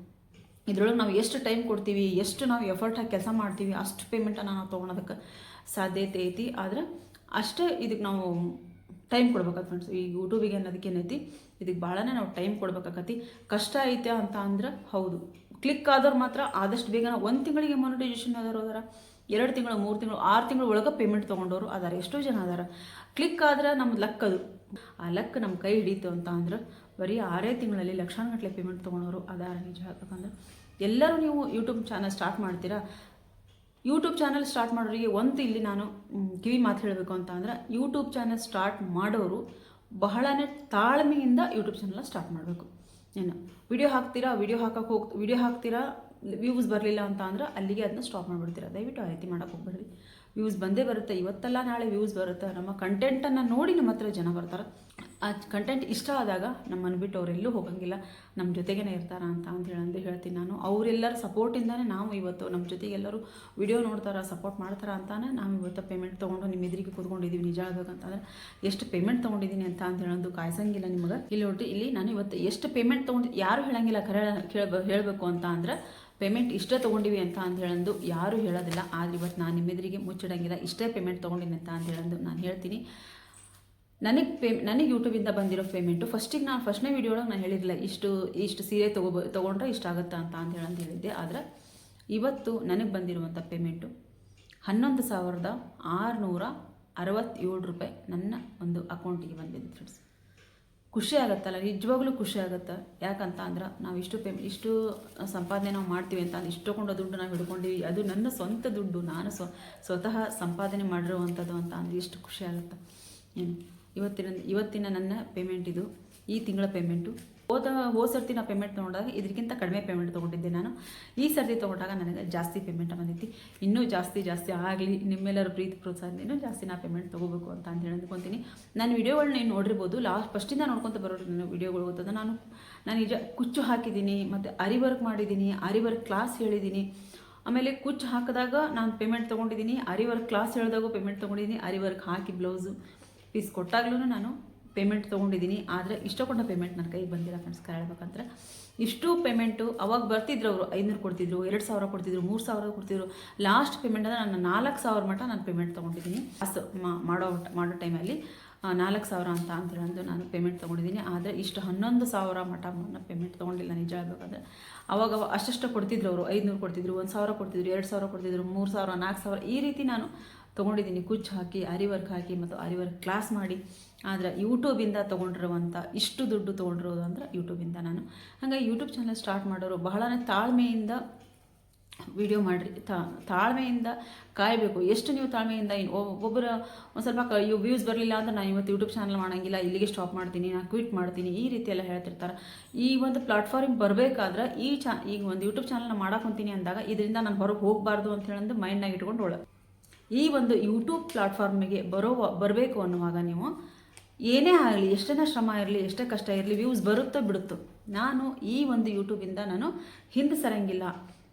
ಇದ್ರೊಳಗೆ ನಾವು ಎಷ್ಟು ಟೈಮ್ ಕೊಡ್ತೀವಿ, ಎಷ್ಟು ನಾವು ಎಫರ್ಟ್ ಹಾಕಿ ಕೆಲಸ ಮಾಡ್ತೀವಿ, ಅಷ್ಟು ಪೇಮೆಂಟನ್ನು ನಾವು ತೊಗೊಳೋದಕ್ಕೆ ಸಾಧ್ಯತೆ ಐತಿ. ಆದ್ರೆ ಅಷ್ಟೇ ಇದಕ್ಕೆ ನಾವು ಟೈಮ್ ಕೊಡ್ಬೇಕಾಗ್ ಫ್ರೆಂಡ್ಸ್ ಈ ಯೂಟ್ಯೂಬಿಗೆ ಅನ್ನೋದಕ್ಕೆ ಏನೈತಿ ಇದಕ್ಕೆ ಭಾಳನೇ ನಾವು ಟೈಮ್ ಕೊಡ್ಬೇಕಾಕತಿ. ಕಷ್ಟ ಐತೆ ಅಂತ ಅಂದ್ರೆ ಹೌದು. ಕ್ಲಿಕ್ ಆದವ್ರು ಮಾತ್ರ ಆದಷ್ಟು ಬೇಗ ಒಂದು ತಿಂಗಳಿಗೆ ಮೊನಿಟೈಸೇಷನ್ ಆದವ್ರು ಅದಾರ ಎರಡು ತಿಂಗಳು, ಮೂರು ತಿಂಗಳು, ಆರು ತಿಂಗಳು ಒಳಗೆ ಪೇಮೆಂಟ್ ತೊಗೊಂಡವರು ಅದಾರ, ಎಷ್ಟೋ ಜನ ಅದಾರ. ಕ್ಲಿಕ್ ಆದ್ರೆ ನಮ್ಮ ಲಕ್ ಅದು. ಆ ಲಕ್ ನಮ್ಮ ಕೈ ಹಿಡೀತು ಅಂತ ಅಂದ್ರೆ ಬರೀ ಆರೇ ತಿಂಗಳಲ್ಲಿ ಲಕ್ಷಾನುಗಟ್ಟಲೆ ಪೇಮೆಂಟ್ ತೊಗೊಂಡವರು ಅದಾರ ನಿಜ ಹೇಳ್ಬೇಕಂದ್ರೆ. ಎಲ್ಲರೂ ನೀವು ಯೂಟ್ಯೂಬ್ ಚಾನಲ್ ಸ್ಟಾರ್ಟ್ ಮಾಡ್ತೀರಾ? ಯೂಟ್ಯೂಬ್ ಚಾನಲ್ ಸ್ಟಾರ್ಟ್ ಮಾಡೋರಿಗೆ ಒಂದು ಇಲ್ಲಿ ನಾನು ಕಿವಿ ಮಾತು ಹೇಳಬೇಕು ಅಂತ ಅಂದ್ರೆ ಯೂಟ್ಯೂಬ್ ಚಾನಲ್ ಸ್ಟಾರ್ಟ್ ಮಾಡೋರು ಬಹಳನೇ ತಾಳ್ಮೆಯಿಂದ ಯೂಟ್ಯೂಬ್ ಚಾನಲ್ ಸ್ಟಾರ್ಟ್ ಮಾಡಬೇಕು. ಏನು? ವಿಡಿಯೋ ಹಾಕ್ತೀರಾ? ವಿಡಿಯೋ ಹಾಕಕ್ಕೆ ಹೋಗ್ ವಿಡಿಯೋ ಹಾಕ್ತೀರಾ? ವ್ಯೂಸ್ ಬರಲಿಲ್ಲ ಅಂತ ಅಂದ್ರೆ ಅಲ್ಲಿಗೆ ಅದನ್ನ ಸ್ಟಾಪ್ ಮಾಡಿಬಿಡ್ತೀರಾ? ದಯವಿಟ್ಟು ಆ ರೀತಿ ಮಾಡೋಕೆ ಹೋಗ್ಬೇಡ್ರಿ. ವ್ಯೂಸ್ ಬಂದೇ ಬರುತ್ತೆ. ಇವತ್ತೆಲ್ಲ ನಾಳೆ ವ್ಯೂಸ್ ಬರುತ್ತೆ. ನಮ್ಮ ಕಂಟೆಂಟನ್ನು ನೋಡಿ ನಮ್ಮ ಹತ್ರ ಜನ ಬರ್ತಾರೆ. ಆ ಕಂಟೆಂಟ್ ಇಷ್ಟ ಆದಾಗ ನಮ್ಮನ್ನು ಬಿಟ್ಟು ಅವರೆಲ್ಲೂ ಹೋಗಂಗಿಲ್ಲ. ನಮ್ಮ ಜೊತೆಗೇ ಇರ್ತಾರ ಅಂತ ಅಂತ ಹೇಳಂದು ಹೇಳ್ತೀನಿ ನಾನು. ಅವರೆಲ್ಲರ ಸಪೋರ್ಟಿಂದಾನೆ ನಾವು ಇವತ್ತು ನಮ್ಮ ಜೊತೆಗೆ ಎಲ್ಲರೂ ವಿಡಿಯೋ ನೋಡ್ತಾರ ಸಪೋರ್ಟ್ ಮಾಡ್ತಾರ ಅಂತಾನೆ ನಾವು ಇವತ್ತು ಪೇಮೆಂಟ್ ತೊಗೊಂಡು ನಿಮ್ಮ ಎದುರಿಗೆ ಕೂತ್ಕೊಂಡಿದ್ದೀವಿ ನಿಜ ಹೇಳ್ಬೇಕಂತಂದ್ರೆ ಎಷ್ಟು ಪೇಮೆಂಟ್ ತೊಗೊಂಡಿದ್ದೀನಿ ಅಂತ ಅಂತ ಹೇಳೋದು ಕಾಯ್ಸಂಗಿಲ್ಲ ನಿಮಗೆ. ಇಲ್ಲಿ ನೋಡಿ ಇಲ್ಲಿ ನಾನು ಇವತ್ತು ಎಷ್ಟು ಪೇಮೆಂಟ್ ತೊಗೊಂಡು ಯಾರು ಹೇಳಂಗಿಲ್ಲ ಕರೆ ಹೇಳಬೇಕು ಅಂತ ಅಂದ್ರೆ ಪೇಮೆಂಟ್ ಇಷ್ಟೇ ತೊಗೊಂಡಿವಿ ಅಂತ ಅಂತ ಹೇಳಂದು ಯಾರು ಹೇಳೋದಿಲ್ಲ. ಆದ್ರೆ ಇವತ್ತು ನಾನು ನಿಮ್ಮ ಎದುರಿಗೆ ಮುಚ್ಚಿಡಂಗಿಲ್ಲ. ಇಷ್ಟೇ ಪೇಮೆಂಟ್ ತೊಗೊಂಡಿನಿ ಅಂತ ಅಂತ ಹೇಳಂದು ನಾನು ಹೇಳ್ತೀನಿ. ನನಗೆ ಪೇ, ನನಗೆ ಯೂಟ್ಯೂಬಿಂದ ಬಂದಿರೋ ಪೇಮೆಂಟು ಫಸ್ಟಿಗೆ ನಾನು ಫಸ್ಟ್ನೇ ವಿಡಿಯೋ ಒಳಗೆ ನಾನು ಹೇಳಿರಲಿಲ್ಲ ಇಷ್ಟು ಇಷ್ಟು ಸೀರೆ ತೊಗೊಬ, ತೊಗೊಂಡ್ರೆ ಇಷ್ಟ ಆಗುತ್ತಾ ಅಂತ ಅಂತ ಹೇಳಂತ ಹೇಳಿದ್ದೆ. ಆದರೆ ಇವತ್ತು ನನಗೆ ಬಂದಿರುವಂಥ ಪೇಮೆಂಟು ಹನ್ನೊಂದು ಸಾವಿರದ ಆರುನೂರ ಅರವತ್ತೇಳು ರೂಪಾಯಿ ನನ್ನ ಒಂದು ಅಕೌಂಟಿಗೆ ಬಂದಿದೆ ಫ್ರೆಂಡ್ಸ್ ಖುಷಿ ಆಗುತ್ತಲ್ಲ, ನಿಜವಾಗ್ಲೂ ಖುಷಿ ಆಗುತ್ತೆ. ಯಾಕಂತ ಅಂದ್ರೆ ನಾವು ಇಷ್ಟು ಪೇ, ಇಷ್ಟು ಸಂಪಾದನೆ ನಾವು ಮಾಡ್ತೀವಿ ಅಂತ ಇಷ್ಟು ಕೊಂಡ ದುಡ್ಡು ನಾವು ಹಿಡ್ಕೊಂಡಿವಿ, ಅದು ನನ್ನ ಸ್ವಂತ ದುಡ್ಡು, ನಾನು ಸ್ವ, ಸ್ವತಃ ಸಂಪಾದನೆ ಮಾಡಿರುವಂಥದ್ದು ಅಂತ ಅಂದ್ರೆ ಇಷ್ಟು ಖುಷಿ ಆಗುತ್ತೆ. ಏನು ಇವತ್ತಿನ ಇವತ್ತಿನ ನನ್ನ ಪೇಮೆಂಟ್ ಇದು, ಈ ತಿಂಗಳ ಪೇಮೆಂಟು ಹೋದ ಹೋದ ಸರ್ತಿ ನಾವು ಪೇಮೆಂಟ್ ತೊಗೊಂಡಾಗ ಇದಕ್ಕಿಂತ ಕಡಿಮೆ ಪೇಮೆಂಟ್ ತೊಗೊಂಡಿದ್ದೆ ನಾನು. ಈ ಸರ್ತಿ ತೊಗೊಂಡಾಗ ನನಗೆ ಜಾಸ್ತಿ ಪೇಮೆಂಟ್ ಬಂದೈತಿ ಇನ್ನೂ ಜಾಸ್ತಿ ಜಾಸ್ತಿ ಆಗಲಿ, ನಿಮ್ಮೆಲ್ಲರ ಪ್ರೀತಿ ಪ್ರೋತ್ಸಾಹದಿಂದ ಇನ್ನೂ ಜಾಸ್ತಿ ನಾ ಪೇಮೆಂಟ್ ತೊಗೋಬೇಕು ಅಂತ ಅಂತ ಹೇಳಿ ಅಂದ್ಕೊತೀನಿ ನಾನು ವಿಡಿಯೋಗಳನ್ನ ನೀವು ನೋಡಿರ್ಬೋದು ಲಾಸ್ಟ್ ಫಸ್ಟಿಂದ ನೋಡ್ಕೊತ ಬರೋರು ನನ್ನ ವಿಡಿಯೋಗಳು ಗೊತ್ತದ? ನಾನು ನಾನು ನಿಜ ಕುಚ್ಚು ಹಾಕಿದ್ದೀನಿ, ಮತ್ತು ಅರಿ ವರ್ಕ್ ಮಾಡಿದ್ದೀನಿ, ಅರಿ ವರ್ಕ್ ಕ್ಲಾಸ್ ಹೇಳಿದ್ದೀನಿ. ಆಮೇಲೆ ಕುಚ್ಚು ಹಾಕಿದಾಗ ನಾನು ಪೇಮೆಂಟ್ ತೊಗೊಂಡಿದ್ದೀನಿ, ಅರಿ ವರ್ಕ್ ಕ್ಲಾಸ್ ಹೇಳಿದಾಗೂ ಪೇಮೆಂಟ್ ತೊಗೊಂಡಿದ್ದೀನಿ, ಅರಿ ವರ್ಕ್ ಹಾಕಿ ಬ್ಲೌಸು ಪೀಸ್ ಕೊಟ್ಟಾಗ್ಲೂ ನಾನು ಪೇಮೆಂಟ್ ತೊಗೊಂಡಿದ್ದೀನಿ. ಆದರೆ ಇಷ್ಟ ಕೊಟ್ಟ ಪೇಮೆಂಟ್ ನನ್ನ ಕೈಗೆ ಬಂದಿಲ್ಲ ಫ್ರೆಂಡ್ಸ್ ಹೇಳ್ಬೇಕಂದ್ರೆ. ಇಷ್ಟು ಪೇಮೆಂಟು ಅವಾಗ ಬರ್ತಿದ್ರು ಅವರು ಐನೂರು ಕೊಡ್ತಿದ್ರು, ಎರಡು ಸಾವಿರ ಕೊಡ್ತಿದ್ರು, ಮೂರು ಸಾವಿರ ಕೊಡ್ತಿದ್ರು. ಲಾಸ್ಟ್ ಪೇಮೆಂಟ್ ಅಂದರೆ ನಾನು ನಾಲ್ಕು ಸಾವಿರ ಮಟ್ಟ ನಾನು ಪೇಮೆಂಟ್ ತೊಗೊಂಡಿದ್ದೀನಿ. ಅಷ್ಟು ಮಾಡೋ ಮಾಡೋ ಟೈಮಲ್ಲಿ ನಾಲ್ಕು ಸಾವಿರ ಅಂತ ಅಂತ ಹೇಳಂದು ನಾನು ಪೇಮೆಂಟ್ ತೊಗೊಂಡಿದ್ದೀನಿ. ಆದರೆ ಇಷ್ಟು ಹನ್ನೊಂದು ಸಾವಿರ ಮಟ್ಟ ನಾನು ಪೇಮೆಂಟ್ ತೊಗೊಂಡಿಲ್ಲ ನಿಜ ಹೇಳ್ಬೇಕಂದ್ರೆ. ಅವಾಗ ಅವ- ಅಷ್ಟಷ್ಟು ಕೊಡ್ತಿದ್ರು ಅವರು. ಐದುನೂರು ಕೊಡ್ತಿದ್ರು, ಒಂದು ಸಾವಿರ ಕೊಡ್ತಿದ್ರು, ಎರಡು ಸಾವಿರ ಕೊಡ್ತಿದ್ರು, ಮೂರು ಸಾವಿರ, ನಾಲ್ಕು ಸಾವಿರ ಈ ರೀತಿ ನಾನು ತೊಗೊಂಡಿದ್ದೀನಿ, ಕುಚ್ಚು ಹಾಕಿ ಆರಿ ವರ್ಕ್ ಹಾಕಿ ಮತ್ತು ಆರಿ ವರ್ಕ್ ಕ್ಲಾಸ್ ಮಾಡಿ. ಆದರೆ ಯೂಟ್ಯೂಬಿಂದ ತೊಗೊಂಡಿರುವಂಥ ಇಷ್ಟು ದುಡ್ಡು ತೊಗೊಂಡಿರೋದು ಅಂದ್ರೆ ಯೂಟ್ಯೂಬಿಂದ ನಾನು. ಹಾಗಾಗಿ ಯೂಟ್ಯೂಬ್ ಚಾನಲ್ ಸ್ಟಾರ್ಟ್ ಮಾಡೋರು ಬಹಳನೇ ತಾಳ್ಮೆಯಿಂದ ವಿಡಿಯೋ ಮಾಡಿರಿ. ತಾಳ್ಮೆಯಿಂದ ಕಾಯಬೇಕು. ಎಷ್ಟು ನೀವು ತಾಳ್ಮೆಯಿಂದ ಒಬ್ಬೊಬ್ಬರ ಒಂದು ಸ್ವಲ್ಪ ಕ ವ್ಯೂಸ್ ಬರಲಿಲ್ಲ ಅಂದ್ರೆ ನಾನು ಇವತ್ತು ಯೂಟ್ಯೂಬ್ ಚಾನಲ್ ಮಾಡೋಂಗಿಲ್ಲ, ಇಲ್ಲಿಗೆ ಸ್ಟಾಪ್ ಮಾಡ್ತೀನಿ ನಾನು ಕ್ವಿಟ್ ಮಾಡ್ತೀನಿ, ಈ ರೀತಿ ಎಲ್ಲ ಹೇಳ್ತಿರ್ತಾರೆ. ಈ ಒಂದು ಪ್ಲಾಟ್ಫಾರ್ಮ್ ಬರಬೇಕಾದ್ರೆ ಈ ಚಾ ಈಗ ಒಂದು ಯೂಟ್ಯೂಬ್ ಚಾನಲ್ನ ಮಾಡಾಕೊಂತೀನಿ ಅಂದಾಗ ಇದರಿಂದ ನಾನು ಹೊರಗೆ ಹೋಗಬಾರ್ದು ಅಂತ ಹೇಳಂದು ಮೈಂಡ್ನಾಗ ಇಟ್ಕೊಂಡು ಒಳ ಈ ಒಂದು ಯೂಟ್ಯೂಬ್ ಪ್ಲಾಟ್ಫಾರ್ಮಿಗೆ ಬರೋ, ಬರಬೇಕು ಅನ್ನುವಾಗ ನೀವು ಏನೇ ಆಗಲಿ ಎಷ್ಟೇ ಶ್ರಮ ಇರಲಿ, ಎಷ್ಟೇ ಕಷ್ಟ ಇರಲಿ ವ್ಯೂಸ್ ಬರುತ್ತೋ ಬಿಡುತ್ತೋ, ನಾನು ಈ ಒಂದು ಯೂಟ್ಯೂಬಿಂದ ನಾನು ಹಿಂದೆ ಸರಂಗಿಲ್ಲ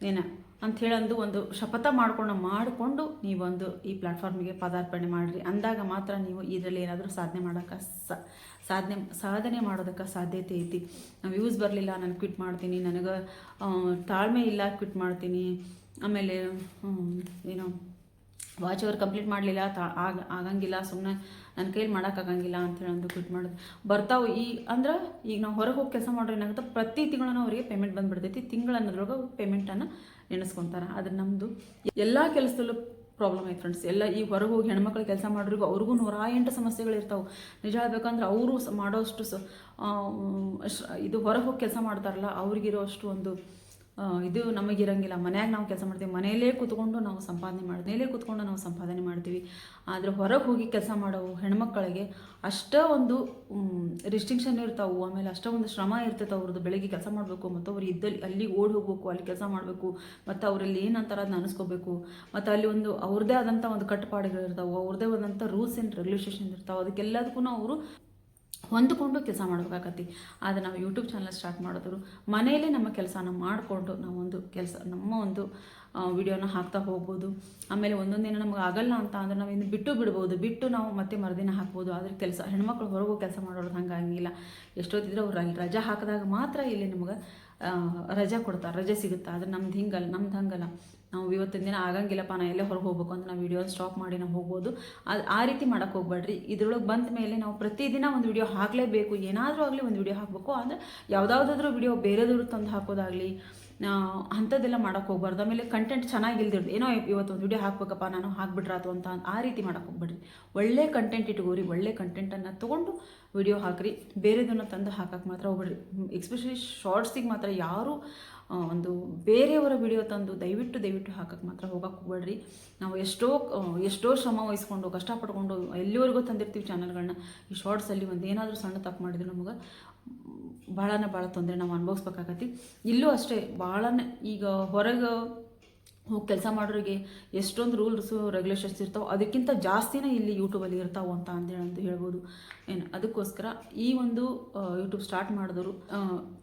ಏನ? ಅಂತ ಹೇಳಂದು ಒಂದು ಶಪಥ ಮಾಡ್ಕೊಂಡು, ಮಾಡಿಕೊಂಡು ನೀವೊಂದು ಈ ಪ್ಲ್ಯಾಟ್ಫಾರ್ಮಿಗೆ ಪದಾರ್ಪಣೆ ಮಾಡಿರಿ. ಅಂದಾಗ ಮಾತ್ರ ನೀವು ಇದರಲ್ಲಿ ಏನಾದರೂ ಸಾಧನೆ ಮಾಡೋಕ್ಕೆ ಸಾಧನೆ ಸಾಧನೆ ಮಾಡೋದಕ್ಕೆ ಸಾಧ್ಯತೆ ಐತಿ. ನಾವು ವ್ಯೂಸ್ ಬರಲಿಲ್ಲ, ನಾನು ಕ್ವಿಟ್ ಮಾಡ್ತೀನಿ, ನನಗೆ ತಾಳ್ಮೆ ಇಲ್ಲ ಕ್ವಿಟ್ ಮಾಡ್ತೀನಿ. ಆಮೇಲೆ ಏನು ವಾಚ್ ಅವರ್ ಕಂಪ್ಲೀಟ್ ಮಾಡಲಿಲ್ಲ, ತಾ, ಆಗ, ಆಗಂಗಿಲ್ಲ ಸುಮ್ಮನೆ ನನ್ನ ಕೈಲಿ ಮಾಡೋಕ್ಕಾಗಂಗಿಲ್ಲ ಅಂತೇಳಿ ಅಂದು ಕ್ವಿಟ್ ಮಾಡೋದು ಬರ್ತಾವೆ ಈ, ಅಂದ್ರೆ ಈಗ ನಾವು ಹೊರಗೆ ಹೋಗಿ ಕೆಲಸ ಮಾಡ್ರೆ ಏನಾಗುತ್ತೆ, ಪ್ರತಿ ತಿಂಗಳೂ ಅವರಿಗೆ ಪೇಮೆಂಟ್ ಬಂದುಬಿಡ್ತೈತಿ, ತಿಂಗಳನ್ನೋದ್ರೊಳಗೆ ಪೇಮೆಂಟನ್ನು ನೆನೆಸ್ಕೊತಾರೆ ಆದ್ರೆ ನಮ್ಮದು ಎಲ್ಲ ಕೆಲಸದಲ್ಲೂ ಪ್ರಾಬ್ಲಮ್ ಐತೆ ಫ್ರೆಂಡ್ಸ್ ಎಲ್ಲ ಈ ಹೊರಗೆ ಹೋಗಿ ಹೆಣ್ಮಕ್ಳು ಕೆಲಸ ಮಾಡೋರಿಗೂ ಅವ್ರಿಗೂ ನೂರ ಎಂಟು ಸಮಸ್ಯೆಗಳು ಇರ್ತಾವೆ. ನಿಜ ಹೇಳ್ಬೇಕಂದ್ರೆ ಅವರು ಮಾಡೋಷ್ಟು ಇದು ಹೊರಗೆ ಹೋಗಿ ಕೆಲಸ ಮಾಡ್ತಾರಲ್ಲ ಅವ್ರಿಗಿರೋ ಅಷ್ಟು ಒಂದು ಇದು ನಮಗಿರಂಗಿಲ್ಲ. ಮನ್ಯಾಗ ನಾವು ಕೆಲಸ ಮಾಡ್ತೀವಿ. ಮನೆಯಲ್ಲೇ ಕೂತ್ಕೊಂಡು ನಾವು ಸಂಪಾದನೆ ಮಾಡಿ, ಮನೆಯಲ್ಲೇ ಕೂತ್ಕೊಂಡು ನಾವು ಸಂಪಾದನೆ ಮಾಡ್ತೀವಿ. ಆದರೆ ಹೊರಗೆ ಹೋಗಿ ಕೆಲಸ ಮಾಡೋ ಹೆಣ್ಮಕ್ಕಳಿಗೆ ಅಷ್ಟೇ ಒಂದು ರಿಸ್ಟ್ರಿಕ್ಷನ್ ಇರ್ತಾವು. ಆಮೇಲೆ ಅಷ್ಟ ಒಂದು ಶ್ರಮ ಇರ್ತೈತೆ ಅವ್ರದ್ದು ಬೆಳಗ್ಗೆ ಕೆಲಸ ಮಾಡಬೇಕು, ಮತ್ತು ಅವ್ರು ಇದ್ದಲ್ಲಿ ಅಲ್ಲಿ ಓಡಿ ಹೋಗ್ಬೇಕು, ಅಲ್ಲಿ ಕೆಲಸ ಮಾಡಬೇಕು, ಮತ್ತು ಅವರಲ್ಲಿ ಏನಂತಾರ ಅದನ್ನ ಅನಿಸ್ಕೋಬೇಕು. ಮತ್ತು ಅಲ್ಲಿ ಒಂದು ಅವ್ರದ್ದೇ ಆದಂಥ ಒಂದು ಕಟ್ಟುಪಾಡುಗಳು ಇರ್ತಾವೆ ಅವ್ರದ್ದೇ ಆದಂಥ ರೂಲ್ಸ್ ಆ್ಯಂಡ್ ರೆಗ್ಯುಲೇಷನ್ ಇರ್ತಾವೆ. ಅದಕ್ಕೆಲ್ಲದಕ್ಕೂ ಅವರು ಹೊಂದಿಕೊಂಡು ಕೆಲಸ ಮಾಡ್ಬೇಕಾಗತ್ತಿ ಆದರೆ ನಾವು ಯೂಟ್ಯೂಬ್ ಚಾನಲ್ ಸ್ಟಾರ್ಟ್ ಮಾಡಿದ್ರು ಮನೆಯಲ್ಲೇ ನಮ್ಮ ಕೆಲಸನ ಮಾಡಿಕೊಂಡು ನಾವು ಒಂದು ಕೆಲಸ, ನಮ್ಮ ಒಂದು ವಿಡಿಯೋನ ಹಾಕ್ತಾ ಹೋಗ್ಬೋದು. ಆಮೇಲೆ ಒಂದೊಂದಿನ ನಮ್ಗೆ ಆಗಲ್ಲ ಅಂತ ಅಂದರೆ ನಾವು ಇನ್ನು ಬಿಟ್ಟು ಬಿಡ್ಬೋದು. ಬಿಟ್ಟು ನಾವು ಮತ್ತೆ ಮರುದಿನ ಹಾಕ್ಬೋದು. ಆದರೆ ಕೆಲಸ, ಹೆಣ್ಮಕ್ಳು ಹೊರಗೂ ಕೆಲಸ ಮಾಡೋರು ಹಂಗಾಗಿಲ್ಲ ಎಷ್ಟೊತ್ತಿದ್ರೆ ಅವ್ರು ಅಲ್ಲಿ ರಜಾ ಹಾಕಿದಾಗ ಮಾತ್ರ ಇಲ್ಲಿ ನಮಗೆ ರಜಾ ಕೊಡ್ತಾರೆ, ರಜೆ ಸಿಗುತ್ತೆ? ಆದರೆ ನಮ್ದು ಹಿಂಗಲ್ಲ, ನಮ್ದು ಹಂಗಲ್ಲ. ನಾವು ಇವತ್ತಿನ ದಿನ ಆಗಂಗಿಲ್ಲಪ್ಪ ನಾ ಎಲ್ಲೇ ಹೊರಗೆ ಹೋಗ್ಬೇಕು ಅಂತ ನಾವು ವಿಡಿಯೋ ಸ್ಟಾಪ್ ಮಾಡಿ ನಾವು ಹೋಗ್ಬೋದು. ಅದು ಆ ರೀತಿ ಮಾಡೋಕೆ ಹೋಗ್ಬೇಡ್ರಿ. ಇದ್ರೊಳಗೆ ಬಂದ ಮೇಲೆ ನಾವು ಪ್ರತಿದಿನ ಒಂದು ವಿಡಿಯೋ ಹಾಕಲೇಬೇಕು. ಏನಾದರೂ ಆಗಲಿ ಒಂದು ವಿಡಿಯೋ ಹಾಕಬೇಕು. ಅಂದರೆ ಯಾವುದಾದ್ರೂ ವಿಡಿಯೋ ಬೇರೆದವ್ರು ತಂದು ಹಾಕೋದಾಗಲಿ ಅಂಥದ್ದೆಲ್ಲ ಮಾಡೋಕೆ ಹೋಗ್ಬಾರ್ದು. ಆಮೇಲೆ ಕಂಟೆಂಟ್ ಚೆನ್ನಾಗಿಲ್ದಿರ್ದು, ಏನೋ ಇವತ್ತು ಒಂದು ವಿಡಿಯೋ ಹಾಕ್ಬೇಕಪ್ಪ, ನಾನು ಹಾಕ್ಬಿಟ್ರಾತು ಅಂತ ಆ ರೀತಿ ಮಾಡೋಕೆ ಹೋಗ್ಬೇಡ್ರಿ. ಒಳ್ಳೆ ಕಂಟೆಂಟ್ ಇಟ್ಕೋರಿ, ಒಳ್ಳೆ ಕಂಟೆಂಟನ್ನು ತೊಗೊಂಡು ವಿಡಿಯೋ ಹಾಕ್ರಿ. ಬೇರೆದನ್ನು ತಂದು ಹಾಕಕ್ಕೆ ಮಾತ್ರ ಹೋಗ್ಬೇಡ್ರಿ. ಎಕ್ಸ್ಪೆಷಲಿ ಶಾರ್ಟ್ಸಿಗೆ ಮಾತ್ರ ಯಾರು ಒಂದು ಬೇರೆಯವರ ವಿಡಿಯೋ ತಂದು ದಯವಿಟ್ಟು ದಯವಿಟ್ಟು ಹಾಕಕ್ಕೆ ಮಾತ್ರ ಹೋಗಕ್ಕೆ ಹೋಗ್ಬೇಡ್ರಿ. ನಾವು ಎಷ್ಟೋ ಎಷ್ಟೋ ಶ್ರಮ ವಹಿಸ್ಕೊಂಡು, ಕಷ್ಟಪಟ್ಕೊಂಡು ಎಲ್ಲಿವರೆಗೂ ತಂದಿರ್ತೀವಿ ಚಾನಲ್ಗಳನ್ನ ಈ ಶಾರ್ಟ್ಸಲ್ಲಿ ಒಂದು ಏನಾದರೂ ಸಣ್ಣ ತಪ್ಪು ಮಾಡಿದ್ರೆ ನಮಗೆ ಭಾಳನ ಭಾಳ ತೊಂದರೆ ನಾವು ಅನುಭವಿಸ್ಬೇಕಾಗತ್ತೆ. ಇಲ್ಲೂ ಅಷ್ಟೇ ಭಾಳನೇ ಈಗ ಹೊರಗೆ ಕೆಲಸ ಮಾಡೋರಿಗೆ ಎಷ್ಟೊಂದು ರೂಲ್ಸು ರೆಗ್ಯುಲೇಷನ್ಸ್ ಇರ್ತಾವೆ. ಅದಕ್ಕಿಂತ ಜಾಸ್ತಿನೇ ಇಲ್ಲಿ ಯೂಟ್ಯೂಬಲ್ಲಿ ಇರ್ತಾವೆ ಅಂತ ಅಂದೇಳಿ ಅಂತ ಹೇಳ್ಬೋದು. ಏನು, ಅದಕ್ಕೋಸ್ಕರ ಈ ಒಂದು ಯೂಟ್ಯೂಬ್ ಸ್ಟಾರ್ಟ್ ಮಾಡಿದವರು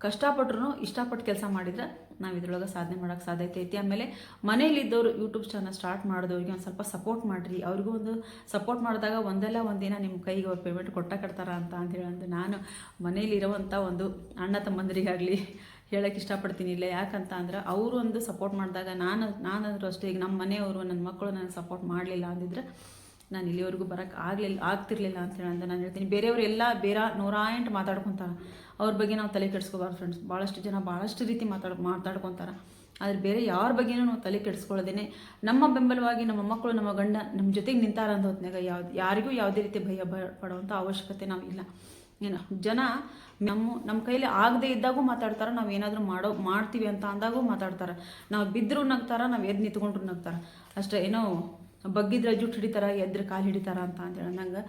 ಕಷ್ಟಪಟ್ರು ಇಷ್ಟಪಟ್ಟು ಕೆಲಸ ಮಾಡಿದ್ರೆ ನಾವು ಇದ್ರೊಳಗೆ ಸಾಧನೆ ಮಾಡೋಕ್ಕೆ ಸಾಧ್ಯತೆ ಐತಿ. ಆಮೇಲೆ ಮನೇಲಿದ್ದವರು ಯೂಟ್ಯೂಬ್ ಚಾನಲ್ ಸ್ಟಾರ್ಟ್ ಮಾಡಿದವ್ರಿಗೆ ಒಂದು ಸ್ವಲ್ಪ ಸಪೋರ್ಟ್ ಮಾಡಿರಿ. ಅವ್ರಿಗೂ ಒಂದು ಸಪೋರ್ಟ್ ಮಾಡಿದಾಗ ಒಂದಲ್ಲ ಒಂದಿನ ನಿಮ್ಮ ಕೈಗೆ ಅವ್ರು ಪೇಮೆಂಟ್ ಕೊಟ್ಟ ಕಟ್ತಾರ ಅಂತ ಅಂತ ಹೇಳಂದು ನಾನು ಮನೇಲಿರುವಂಥ ಒಂದು ಅಣ್ಣ ತಮ್ಮಂದರಿಗಾಗಲಿ ಹೇಳಕ್ಕೆ ಇಷ್ಟಪಡ್ತೀನಿ ಇಲ್ಲ. ಯಾಕಂತ ಅಂದ್ರೆ ಅವರು ಒಂದು ಸಪೋರ್ಟ್ ಮಾಡಿದಾಗ ನಾನು, ನಾನಂದರೂ ಅಷ್ಟೇ ಈಗ ನಮ್ಮ ಮನೆಯವರು ನನ್ನ ಮಕ್ಕಳು ನನಗೆ ಸಪೋರ್ಟ್ ಮಾಡಲಿಲ್ಲ ಅಂದಿದ್ರೆ ನಾನು ಇಲ್ಲಿವರೆಗೂ ಬರೋಕ್ಕೆ ಆಗಲಿಲ್ಲ ಆಗ್ತಿರ್ಲಿಲ್ಲ ಅಂತ ಹೇಳಿ ಅಂತ ನಾನು ಹೇಳ್ತೀನಿ. ಬೇರೆಯವರು ಎಲ್ಲ ಬೇರೆ ನೂರ ಎಂಟು ಮಾತಾಡ್ಕೊತಾರೆ. ಅವ್ರ ಬಗ್ಗೆ ನಾವು ತಲೆ ಕೆಡಿಸ್ಕೋಬಾರ್ದು ಫ್ರೆಂಡ್ಸ್ ಭಾಳಷ್ಟು ಜನ ಭಾಳಷ್ಟು ರೀತಿ ಮಾತಾಡ್, ಮಾತಾಡ್ಕೊತಾರೆ. ಆದರೆ ಬೇರೆ ಯಾರ ಬಗ್ಗೆನೂ ನಾವು ತಲೆ ಕೆಡಿಸ್ಕೊಳ್ಳೋದೇನೆ ನಮ್ಮ ಬೆಂಬಲವಾಗಿ ನಮ್ಮ ಮಕ್ಕಳು ನಮ್ಮ ಗಂಡ ನಮ್ಮ ಜೊತೆಗೆ ನಿಂತಾರ ಅಂತ ಹೊತ್ನಾಗ ಯಾವ್ದು ಯಾರಿಗೂ ಯಾವುದೇ ರೀತಿ ಭಯ ಪಡುವಂಥ ಅವಶ್ಯಕತೆ ನಾವು ಇಲ್ಲ. ಏನು, ಜನ ನಮ್ಮ ನಮ್ಮ ಕೈಲಿ ಆಗದೆ ಇದ್ದಾಗೂ ಮಾತಾಡ್ತಾರೆ, ನಾವು ಏನಾದರೂ ಮಾಡೋ, ಮಾಡ್ತೀವಿ ಅಂತ ಅಂದಾಗೂ ಮಾತಾಡ್ತಾರೆ. ನಾವು ಬಿದ್ದರೂ ನಗ್ತಾರ, ನಾವು ಎದ್ದು ನಿಂತ್ಕೊಂಡ್ರು ನಗ್ತಾರೆ. ಅಷ್ಟೇ, ಏನೋ ಬಗ್ಗಿದ್ರೆ ಜುಟ್ಟು ಹಿಡಿತಾರೆ, ಎದ್ರೆ ಕಾಲು ಹಿಡಿತಾರ ಅಂತ ಅಂತೇಳಿ ನಂಗೆ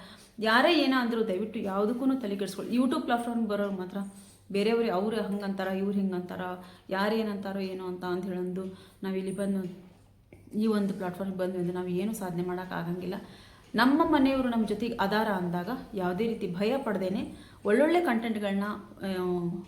ಯಾರೇ ಏನೋ ಅಂದರೂ ದಯವಿಟ್ಟು ಯಾವುದಕ್ಕೂ ತಲೆ ಕೆಡಿಸ್ಕೊಳ್ಳಿ ಯೂಟ್ಯೂಬ್ ಪ್ಲಾಟ್ಫಾರ್ಮ್ ಬರೋರು ಮಾತ್ರ. ಬೇರೆಯವ್ರು ಅವ್ರು ಹಂಗಂತಾರ, ಇವ್ರು ಹಿಂಗಂತಾರ, ಯಾರು ಏನಂತಾರೋ ಏನೋ ಅಂತ ಅಂತ ಹೇಳಂದು ನಾವಿಲ್ಲಿ ಬಂದು, ಈ ಒಂದು ಪ್ಲಾಟ್ಫಾರ್ಮ್ಗೆ ಬಂದ್ವಿ ಅಂದರೆ ನಾವು ಏನು ಸಾಧನೆ ಮಾಡೋಕ್ಕಾಗಂಗಿಲ್ಲ ನಮ್ಮ ಮನೆಯವರು ನಮ್ಮ ಜೊತೆಗೆ ಅದಾರ ಅಂದಾಗ ಯಾವುದೇ ರೀತಿ ಭಯ ಪಡ್ದೇನೆ ಒಳ್ಳೊಳ್ಳೆ ಕಂಟೆಂಟ್ಗಳನ್ನ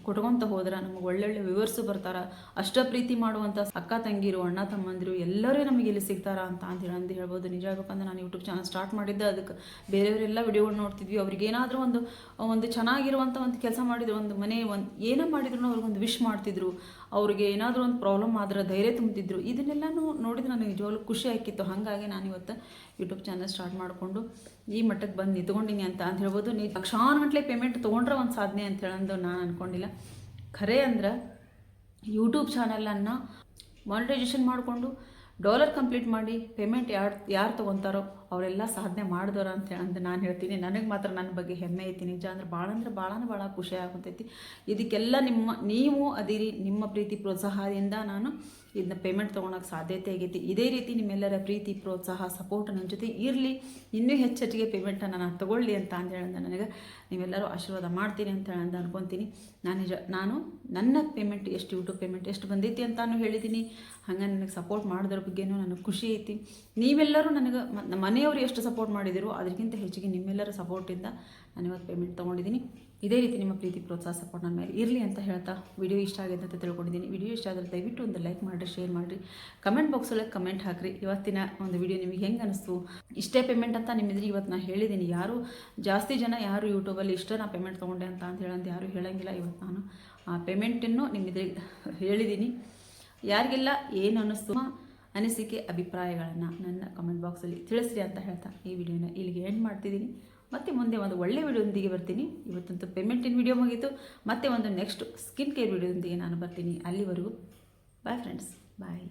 ಕೊಟ್ಕೊತ ಹೋದ್ರೆ ನಮಗೆ ಒಳ್ಳೊಳ್ಳೆ ವಿವರ್ಸು ಬರ್ತಾರ. ಅಷ್ಟ ಪ್ರೀತಿ ಮಾಡುವಂಥ ಅಕ್ಕ, ತಂಗಿರು, ಅಣ್ಣ, ತಮ್ಮಂದಿರು ಎಲ್ಲರೂ ನಮಗೆ ಇಲ್ಲಿ ಸಿಗ್ತಾರ ಅಂತ ಅಂತ ಹೇಳಿ ಅಂದು ಹೇಳ್ಬೋದು. ನಿಜ ಹೇಳ್ಬೇಕಂದ್ರೆ ನಾನು ಯೂಟ್ಯೂಬ್ ಚಾನಲ್ ಸ್ಟಾರ್ಟ್ ಮಾಡಿದ್ದೆ. ಅದಕ್ಕೆ ಬೇರೆಯವರೆಲ್ಲ ವಿಡಿಯೋಗಳು ನೋಡ್ತಿದ್ವಿ. ಅವ್ರಿಗೆ ಏನಾದರೂ ಒಂದು ಒಂದು ಚೆನ್ನಾಗಿರುವಂಥ ಒಂದು ಕೆಲಸ ಮಾಡಿದ್ರು, ಒಂದು ಮನೆ, ಒಂದು, ಏನೇ ಮಾಡಿದ್ರು ಅವ್ರಿಗೊಂದು ವಿಶ್ ಮಾಡ್ತಿದ್ರು. ಅವ್ರಿಗೆ ಏನಾದರೂ ಒಂದು ಪ್ರಾಬ್ಲಮ್ ಆದ್ರೆ ಧೈರ್ಯ ತುಂಬ್ತಿದ್ರು. ಇದನ್ನೆಲ್ಲನೂ ನೋಡಿದ್ರೆ ನನಗೆ ನಿಜವಾಗ್ಲೂ ಖುಷಿ ಆಕಿತ್ತು ಹಾಗಾಗಿ ನಾನು ಇವತ್ತು ಯೂಟ್ಯೂಬ್ ಚಾನಲ್ ಸ್ಟಾರ್ಟ್ ಮಾಡಿಕೊಂಡು ಈ ಮಟ್ಟಕ್ಕೆ ಬಂದು ನಿಂತ್ಕೊಂಡಿನಿ ಅಂತ ಅಂತ ಹೇಳ್ಬೋದು. ನೀ ಲಕ್ಷಾನುಗಟ್ಲೆ ಪೇಮೆಂಟ್ ತೊಗೊಂಡ್ರೆ ಒಂದು ಸಾಧನೆ ಅಂತ ಹೇಳಂದು ನಾನು ಅಂದ್ಕೊಂಡಿಲ್ಲ ಖರೆ ಅಂದ್ರೆ ಯೂಟ್ಯೂಬ್ ಚಾನಲನ್ನು ಮಾನಿಟೈಜೇಷನ್ ಮಾಡಿಕೊಂಡು ಡಾಲರ್ ಕಂಪ್ಲೀಟ್ ಮಾಡಿ ಪೇಮೆಂಟ್ ಯಾರು ಯಾರು ತೊಗೊತಾರೋ ಅವರೆಲ್ಲ ಸಾಧನೆ ಮಾಡಿದವ್ರು ಅಂತ ಅಂತ ನಾನು ಹೇಳ್ತೀನಿ. ನನಗೆ ಮಾತ್ರ ನನ್ನ ಬಗ್ಗೆ ಹೆಮ್ಮೆ ಐತಿ. ನಿಜ ಅಂದ್ರೆ ಭಾಳ ಅಂದ್ರೆ ಭಾಳನೇ ಭಾಳ ಖುಷಿ ಆಗುತ್ತೈತಿ ಇದಕ್ಕೆಲ್ಲ ನಿಮ್ಮ ನೀವು ಅದಿರಿ. ನಿಮ್ಮ ಪ್ರೀತಿ ಪ್ರೋತ್ಸಾಹದಿಂದ ನಾನು ಇದನ್ನ ಪೇಮೆಂಟ್ ತೊಗೊಳಕ್ಕೆ ಸಾಧ್ಯತೆ ಆಗೈತಿ. ಇದೇ ರೀತಿ ನಿಮ್ಮೆಲ್ಲರ ಪ್ರೀತಿ, ಪ್ರೋತ್ಸಾಹ ಸಪೋರ್ಟ್ ನನ್ನ ಜೊತೆ ಇರಲಿ. ಇನ್ನೂ ಹೆಚ್ಚೆಚ್ಚಿಗೆ ಪೇಮೆಂಟನ್ನು ನಾನು ತೊಗೊಳ್ಳಿ ಅಂತ ಅಂದೇಳಂದ ನನಗೆ ನೀವೆಲ್ಲರೂ ಆಶೀರ್ವಾದ ಮಾಡ್ತೀನಿ ಅಂತ ಹೇಳಿ ಅಂತ ಅನ್ಕೊತೀನಿ. ನಾನು ನಿಜ ನಾನು ನನ್ನ ಪೇಮೆಂಟ್ ಎಷ್ಟು ಯೂಟ್ಯೂಬ್ ಪೇಮೆಂಟ್ ಎಷ್ಟು ಬಂದೈತಿ ಅಂತಾನು ಹೇಳಿದ್ದೀನಿ ಹಂಗೆ ನನಗೆ ಸಪೋರ್ಟ್ ಮಾಡೋದ್ರ ಬಗ್ಗೆನೂ ನನಗೆ ಖುಷಿ ಐತಿ. ನೀವೆಲ್ಲರೂ ನನಗೆ ಮನೆ ಮನೆಯವರು ಎಷ್ಟು ಸಪೋರ್ಟ್ ಮಾಡಿದಿರೋ ಅದಕ್ಕಿಂತ ಹೆಚ್ಚಿಗೆ ನಿಮ್ಮೆಲ್ಲರ ಸಪೋರ್ಟಿಂದ ನಾನು ಇವತ್ತು ಪೇಮೆಂಟ್ ತೊಗೊಂಡಿದ್ದೀನಿ. ಇದೇ ರೀತಿ ನಿಮ್ಮ ಪ್ರೀತಿ, ಪ್ರೋತ್ಸಾಹ ಸಪೋರ್ಟ್ ನನ್ನ ಮೇಲೆ ಇರಲಿ ಅಂತ ಹೇಳ್ತಾ ವಿಡಿಯೋ ಇಷ್ಟ ಆಗಿದೆ ಅಂತ ತಿಳ್ಕೊಂಡಿದ್ದೀನಿ. ವಿಡಿಯೋ ಇಷ್ಟ ಆದರೆ ದಯವಿಟ್ಟು ಒಂದು ಲೈಕ್ ಮಾಡಿರಿ ಶೇರ್ ಮಾಡಿರಿ. ಕಮೆಂಟ್ ಬಾಕ್ಸಲ್ಲಿ ಕಮೆಂಟ್ ಹಾಕಿರಿ. ಇವತ್ತಿನ ಒಂದು ವಿಡಿಯೋ ನಿಮಗೆ ಹೆಂಗೆ ಅನಿಸ್ತು? ಇಷ್ಟೇ ಪೇಮೆಂಟ್ ಅಂತ ನಿಮ್ಮಿದ್ರೆ ಇವತ್ತು ನಾನು ಹೇಳಿದ್ದೀನಿ ಯಾರು ಜಾಸ್ತಿ ಜನ ಯಾರು ಯೂಟ್ಯೂಬಲ್ಲಿ ಇಷ್ಟ ನಾನು ಪೇಮೆಂಟ್ ತೊಗೊಂಡೆ ಅಂತ ಅಂತ ಹೇಳಂತ ಯಾರು ಹೇಳಂಗಿಲ್ಲ ಇವತ್ತು ನಾನು. ಆ ಪೇಮೆಂಟನ್ನು ನಿಮ್ಮಿದ್ರೆ ಹೇಳಿದ್ದೀನಿ ಯಾರಿಗೆಲ್ಲ ಏನು ಅನ್ನಿಸ್ತು ಅನಿಸಿಕೆ, ಅಭಿಪ್ರಾಯಗಳನ್ನು ನನ್ನ ಕಮೆಂಟ್ ಬಾಕ್ಸಲ್ಲಿ ತಿಳಿಸ್ರಿ ಅಂತ ಹೇಳ್ತಾ ಈ ವಿಡಿಯೋನ ಇಲ್ಲಿಗೆ ಎಂಡ್ ಮಾಡ್ತಿದ್ದೀನಿ. ಮತ್ತೆ ಮುಂದೆ ಒಂದು ಒಳ್ಳೆ ವಿಡಿಯೋದೊಂದಿಗೆ ಬರ್ತೀನಿ. ಇವತ್ತಂತೂ ಪೇಮೆಂಟಿನ ವಿಡಿಯೋ ಮುಗೀತು. ಮತ್ತೆ ಒಂದು ನೆಕ್ಸ್ಟ್ ಸ್ಕಿನ್ ಕೇರ್ ವಿಡಿಯೋದೊಂದಿಗೆ ನಾನು ಬರ್ತೀನಿ ಅಲ್ಲಿವರೆಗೂ. Bye friends bye